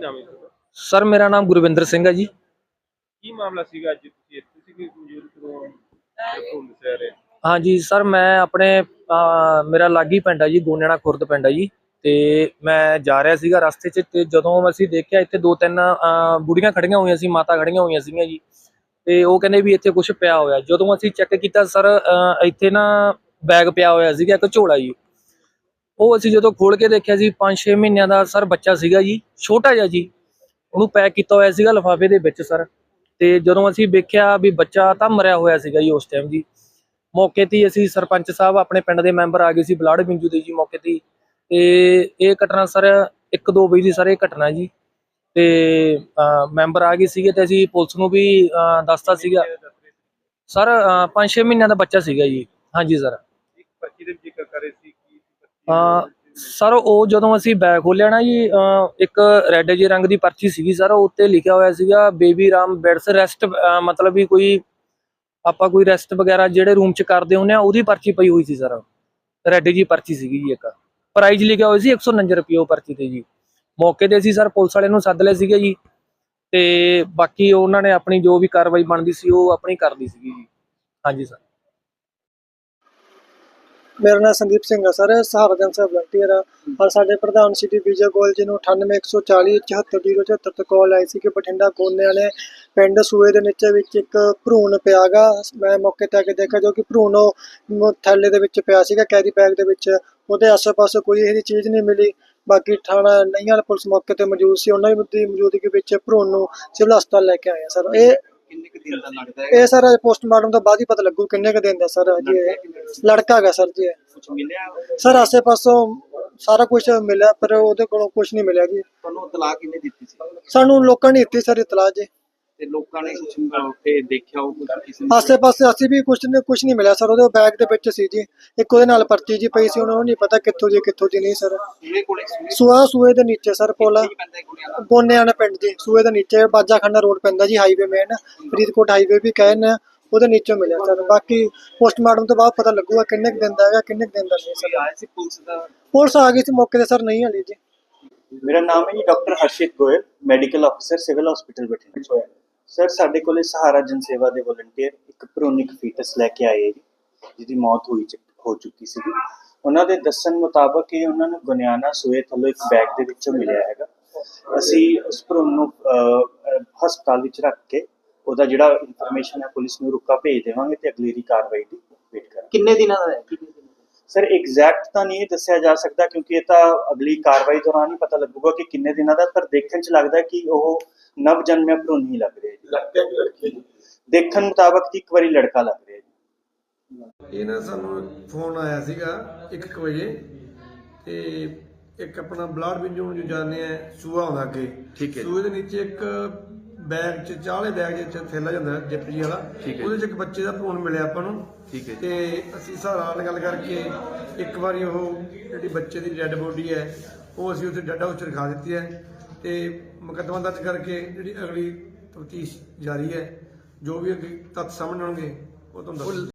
ਨਾਮ ਹੈ ਤੁਹਾਡਾ? ਸਰ ਮੇਰਾ ਨਾਮ ਗੁਰਵਿੰਦਰ ਸਿੰਘ ਹੈ ਜੀ। ਕੀ ਮਾਮਲਾ ਸੀਗਾ ਅੱਜ ਤੁਸੀਂ ਇੱਥੇ ਸੀਗੇ ਮੌਜੂਦ ਕਰੋ ਫੋਨ ਦੱਸਿਆ ਰਿਹਾ ਹਾਂਜੀ ਸਰ ਮੈਂ ਆਪਣੇ ਅਹ, ਮੇਰਾ ਲਾਗੀ ਪਿੰਡ ਹੈ ਜੀ ਗੋਨੇਣਾ ਖੁਰਦ ਪਿੰਡ ਹੈ ਜੀ। ਤੇ ਮੈਂ ਜਾ ਰਿਹਾ ਸੀਗਾ ਰਸਤੇ 'ਚ ਤੇ ਜਦੋਂ ਅਸੀਂ ਦੇਖਿਆ ਇੱਥੇ ਦੋ ਤਿੰਨ ਅਹ, ਬੁੜੀਆਂ ਖੜੀਆਂ ਹੋਈਆਂ ਸੀ ਮਾਤਾ ਖੜੀਆਂ ਹੋਈਆਂ ਸੀਗੀਆਂ ਜੀ। ਤੇ ਉਹ ਕਹਿੰਦੇ ਵੀ ਇੱਥੇ ਕੁਝ ਪਿਆ ਹੋਇਆ। ਜਦੋਂ ਅਸੀਂ ਚੈੱਕ ਕੀਤਾ ਸਰ ਅਹ, ਇੱਥੇ ਨਾ ਬੈਗ ਪਿਆ ਹੋਇਆ ਸੀਗਾ ਇੱਕ ਝੋਲਾ ਜੀ। ਉਹ ਅਸੀਂ ਜਦੋਂ ਖੋਲ ਕੇ ਦੇਖਿਆ ਸੀ 5-6 ਮਹੀਨਿਆਂ ਦਾ ਸਰ ਬੱਚਾ ਸੀਗਾ ਜੀ ਛੋਟਾ ਜਿਹਾ ਜੀ ਉਹਨੂੰ ਪੈਕ ਕੀਤਾ ਹੋਇਆ ਸੀਗਾ ਲਿਫਾਫੇ ਦੇ ਵਿੱਚ ਸਰ। ਤੇ ਜਦੋਂ ਅਸੀਂ ਵੇਖਿਆ ਵੀ ਬੱਚਾ ਤਾਂ ਮਰਿਆ ਹੋਇਆ ਸੀਗਾ ਜੀ ਉਸ ਟਾਈਮ ਜੀ। ਮੌਕੇ ਤੇ ਅਸੀਂ ਸਰਪੰਚ ਸਾਹਿਬ ਆਪਣੇ ਪਿੰਡ ਦੇ ਮੈਂਬਰ ਆ ਗਏ ਸੀ ਬਲਾੜ ਬਿੰਜੂ ਦੇ ਜੀ ਮੌਕੇ ਤੇ ਤੇ ਇਹ ਘਟਨਾ ਸਰ 1-2 ਵਜੇ ਦੀ ਸਰ ਇਹ ਘਟਨਾ ਜੀ। ਤੇ ਮੈਂਬਰ ਆ ਗਏ ਸੀਗੇ ਤੇ ਅਸੀਂ ਪੁਲਿਸ ਨੂੰ ਵੀ ਅਹ, ਦੱਸਤਾ ਸੀਗਾ। ਸਰ 5-6 ਮਹੀਨਿਆਂ ਦਾ ਬੱਚਾ ਸੀਗਾ ਜੀ। ਹਾਂਜੀ ਸਰ। ਇੱਕ ਪਰਚੀ ਦੇ ਜ਼ਿਕਰ ਕਰ ਸੀ। ਸਰ, ਉਹ ਜਦੋਂ ਅਸੀਂ ਬੈਗ ਖੋਲਿਆ ਨਾ ਜੀ ਇੱਕ ਰੈੱਡ ਜਿਹੇ ਰੰਗ ਦੀ ਪਰਚੀ ਸੀਗੀ ਸਰ ਉੱਤੇ ਲਿਖਿਆ ਹੋਇਆ ਸੀਗਾ ਬੇਬੀ ਰਾਮ ਬੈਡਸ ਰੈਸਟ ਮਤਲਬ ਵੀ ਕੋਈ ਆਪਾਂ ਕੋਈ ਰੈਸਟ ਵਗੈਰਾ ਜਿਹੜੇ ਰੂਮ 'ਚ ਕਰਦੇ ਹੁੰਦੇ ਆ, ਉਹਦੀ ਪਰਚੀ ਪਈ ਹੋਈ ਸੀ ਸਰ। ਰੈੱਡ ਜੀ ਪਰਚੀ ਸੀਗੀ ਜੀ ਇੱਕ। ਪ੍ਰਾਈਜ਼ ਲਿਖਿਆ ਹੋਇਆ ਸੀ 149 ਰੁਪਏ ਉਹ ਪਰਚੀ ਤੇ ਜੀ। ਮੌਕੇ ਤੇ ਅਸੀਂ ਸਰ ਪੁਲਿਸ ਵਾਲੇ ਨੂੰ ਸੱਦ ਲਿਆ ਸੀਗਾ ਜੀ, ਤੇ ਬਾਕੀ ਉਹਨਾਂ ਨੇ ਆਪਣੀ ਜੋ ਵੀ ਕਾਰਵਾਈ ਬਣਦੀ ਸੀ, ਉਹ ਆਪਣੀ ਕਰਦੀ ਸੀਗੀ ਜੀ। ਹਾਂਜੀ ਸਰ। ਮੇਰਾ ਨਾਮ ਸੰਦੀਪ ਸਿੰਘ ਹੈ ਸਰ ਸਹਾਰਾ ਜਨ ਵਲੰਟੀਅਰ ਆ ਔਰ ਸਾਡੇ ਪ੍ਰਧਾਨ ਸ਼੍ਰੀ ਵਿਜੇ ਗੋਇਲ ਜੀ ਨੂੰ 98140 74074 ਤੇ ਕਾਲ ਆਈ ਸੀ ਕਿ ਬਠਿੰਡਾ ਕੋਨੇ ਵਾਲੇ ਪਿੰਡ ਸੂਏ ਦੇ ਨੀਚੇ ਵਿੱਚ ਇੱਕ ਭਰੂਣ ਪਿਆਗਾ ਮੈਂ ਮੌਕੇ ਤੇ ਆ ਕੇ ਦੇਖਿਆ ਜੋ ਕਿ ਭਰੂਣ ਉਹ ਥੈਲੇ ਦੇ ਵਿੱਚ ਪਿਆ ਸੀਗਾ, ਕੈਰੀ ਬੈਗ ਦੇ ਵਿੱਚ। ਉਹਦੇ ਆਸ-ਪਾਸ ਕੋਈ ਇਹੋ ਜਿਹੀ ਚੀਜ਼ ਨਹੀਂ ਮਿਲੀ। ਬਾਕੀ ਥਾਣਾ ਨਈਆਂ ਪੁਲਿਸ ਮੌਕੇ ਤੇ ਮੌਜੂਦ ਸੀ। ਉਹਨਾਂ ਦੀ ਮੌਜੂਦਗੀ ਵਿੱਚ ਭਰੂਣ ਨੂੰ ਸਿਵਲ ਹਸਪਤਾਲ ਲੈ ਕੇ ਆਇਆ ਸਰ। ਇਹ ਕਿੰਨੇ ਕੁ ਦਿਨ ਦਾ ਲੱਗਦਾ ਹੈ? ਇਹ ਸਰ ਪੋਸਟਮਾਰਟਮ ਤੋਂ ਬਾਅਦ ਹੀ ਪਤਾ ਲੱਗੂ ਕਿੰਨੇ ਕ ਦਿਨ ਦਾ ਸਰ ਜੀ ਲੜਕਾ ਹੈਗਾ ਸਰ ਜੀ ਇਹ। ਕੁਝ ਮਿਲਿਆ? ਸਰ ਆਸੇ ਪਾਸੋਂ ਸਾਰਾ ਕੁਝ ਮਿਲਿਆ ਪਰ ਉਹਦੇ ਕੋਲੋਂ ਕੁਝ ਨਹੀਂ ਮਿਲਿਆ ਜੀ। ਤੁਹਾਨੂੰ ਇਤਲਾਹ ਕਿੰਨੇ ਦਿੱਤੀ ਸੀ? ਸਾਨੂੰ ਲੋਕਾਂ ਨੇ ਦਿੱਤੀ ਸਰ ਇਤਲਾਹ ਜੀ। ਤੇ ਲੋਕਾਂ ਨੇ ਕੁਝ ਉੱਤੇ ਦੇਖਿਆ ਉਹ ਕੁਝ ਕਿਸੇ ਨੇ ਆਸੇ ਪਾਸੇ ਅਸੀਂ ਵੀ ਕੁਝ ਨੇ ਕੁਝ ਨਹੀਂ ਮਿਲਿਆ ਸਰ ਉਹਦੇ ਬੈਗ ਦੇ ਵਿੱਚ ਸੀ ਜੀ। ਇੱਕ ਉਹਦੇ ਨਾਲ ਪਰਚੀ ਜੀ ਪਈ ਸੀ ਉਹਨਾਂ ਨੂੰ ਨਹੀਂ ਪਤਾ ਕਿੱਥੋਂ ਦੀ ਕਿੱਥੋਂ ਦੀ ਨਹੀਂ ਸਰ। ਸੂਏ ਕੋਲੇ ਸੂਏ ਸੂਆ ਸੂਏ ਦੇ ਨੀਚੇ ਸਰ ਪੁਲ। ਪੈਂਦਾ ਹੈ ਕੁੜੀਆਂ ਦਾ? ਗੋਨਿਆਣਾ ਪਿੰਡ ਜੀ ਸੂਏ ਦੇ ਨੀਚੇ ਬਾਜਾਖਾਨਾ ਰੋਡ ਪੈਂਦਾ ਜੀ ਹਾਈਵੇ ਮੇਨ ਫਰੀਦਕੋਟ ਹਾਈਵੇ ਵੀ ਕਹਿੰਦੇ ਆ ਉਹਦੇ ਨੀਚੇ ਮਿਲਿਆ ਸਰ। ਬਾਕੀ ਪੋਸਟਮਾਰਟਮ ਤੋਂ ਬਾਅਦ ਪਤਾ ਲੱਗੂਗਾ ਕਿੰਨੇ ਕੁ ਦਿਨ ਦਾ ਹੈਗਾ ਕਿੰਨੇ ਕੁ ਦਿਨ ਦਾ ਨਹੀਂ ਸਰ। ਆਇਆ ਸੀ ਪੁਲਿਸ ਦਾ? ਪੁਲਿਸ ਆ ਗਈ ਸੀ ਮੌਕੇ ਤੇ ਸਰ ਨਹੀਂ ਹਲੀ ਜੀ। ਮੇਰਾ ਨਾਮ ਹੈ ਜੀ ਡਾਕਟਰ ਹਰਸ਼ਿਤ ਗੋਇਲ ਮੈਡੀਕਲ ਅਫਸਰ ਸਿਵਲ ਹਸਪੀਟਲ ਬਠਿੰਡਾ ਸਰ ਸਾਡੇ ਕੋਲੇ ਸਹਾਰਾ ਜਨ ਦੇ ਵਲੰਟੀਅਰ ਇੱਕ ਭਰੂਣਿਕ ਫੀਟਸ ਲੈ ਕੇ ਆਏ ਜੀ, ਜਿਹਦੀ ਮੌਤ ਹੋਈ ਹੋ ਚੁੱਕੀ ਸੀ ਉਹਨਾਂ ਦੇ ਦੱਸਣ ਮੁਤਾਬਕ ਇਹ ਉਹਨਾਂ ਨੂੰ ਗੁਨਿਆਣਾ ਸੂਏ ਥੱਲੋਂ ਇੱਕ ਬੈਗ ਦੇ ਵਿੱਚੋਂ ਮਿਲਿਆ ਹੈਗਾ। ਅਸੀਂ ਉਸ ਭਰੂਣ ਨੂੰ ਹਸਪਤਾਲ ਵਿੱਚ ਰੱਖ ਕੇ ਉਹਦਾ ਜਿਹੜਾ ਇਨਫੋਰਮੇਸ਼ਨ ਹੈ, ਪੁਲਿਸ ਨੂੰ ਰੁਕਾ ਭੇਜ ਦੇਵਾਂਗੇ ਤੇ ਅਗਲੇਰੀ ਕਾਰਵਾਈ ਦੀ ਵੇਟ ਕਰਾਂਗੇ। ਕਿੰਨੇ ਦਿਨਾਂ ਦਾ ਹੈ? ਸਰ ਐਗਜ਼ੈਕਟ ਤਾਂ ਨਹੀਂ ਦੱਸਿਆ ਜਾ ਸਕਦਾ ਕਿਉਂਕਿ ਇਹ ਤਾਂ ਅਗਲੀ ਕਾਰਵਾਈ ਦੌਰਾਨ ਹੀ ਪਤਾ ਲੱਗੂਗਾ ਕਿ ਕਿੰਨੇ ਦਿਨਾਂ ਦਾ ਪਰ ਦੇਖਣ ਚ ਲੱਗਦਾ ਕਿ ਉਹ ਨਵ ਜਨਮਿਆ ਭਰੂਣ ਹੀ ਲੱਗ ਰਿਹਾ ਜੀ। ਦੇਖਣ ਮੁਤਾਬਕ ਜੀ ਇੱਕ ਵਾਰੀ ਲੜਕਾ ਲੱਗ ਰਿਹਾ ਜੀ। ਇਹ ਨਾ ਸਾਨੂੰ ਫੋਨ ਆਇਆ ਸੀਗਾ 1 ਵਜੇ ਤੇ ਇੱਕ ਆਪਣਾ ਬਲਾਡ ਨੂੰ ਜੋ ਜਾਣਦੇ ਆ ਸੂਆ ਆਉਂਦਾ ਅੱਗੇ। ਠੀਕ ਹੈ। ਸੂਏ ਦੇ ਨੀਚੇ ਇੱਕ ਬੈਗ ਚ ਚਾਲੇ ਬੈਗ ਚ ਥੈਲਾ ਜਾਂਦਾ ਜਿਪ ਜੀ ਵਾਲਾ ਠੀਕ ਹੈ ਜੀ। ਉਹਦੇ ਚ ਇੱਕ ਬੱਚੇ ਦਾ ਫੋਨ ਮਿਲਿਆ ਆਪਾਂ ਨੂੰ ਠੀਕ ਹੈ ਜੀ। ਤੇ ਅਸੀਂ ਸਹਾਰਾ ਨਾਲ ਗੱਲ ਕਰਕੇ ਇੱਕ ਵਾਰੀ ਉਹ ਜਿਹੜੀ ਬੱਚੇ ਦੀ ਡੈੱਡ ਬੋਡੀ ਹੈ ਉਹ ਅਸੀਂ ਉੱਥੇ ਡੱਡਾ ਉੱਚ ਰਖਾ ਦਿੱਤੀ ਹੈ ਤੇ ਮੁਕੱਦਮਾ ਦਰਜ ਕਰਕੇ ਜਿਹੜੀ ਅਗਲੀ ਤਫਤੀਸ਼ ਜਾਰੀ ਹੈ ਜੋ ਵੀ ਅੱਗੇ ਤੱਥ ਸਾਹਮਣੇ ਆਉਣਗੇ ਉਹ ਤੁਹਾਨੂੰ ਦੱਸ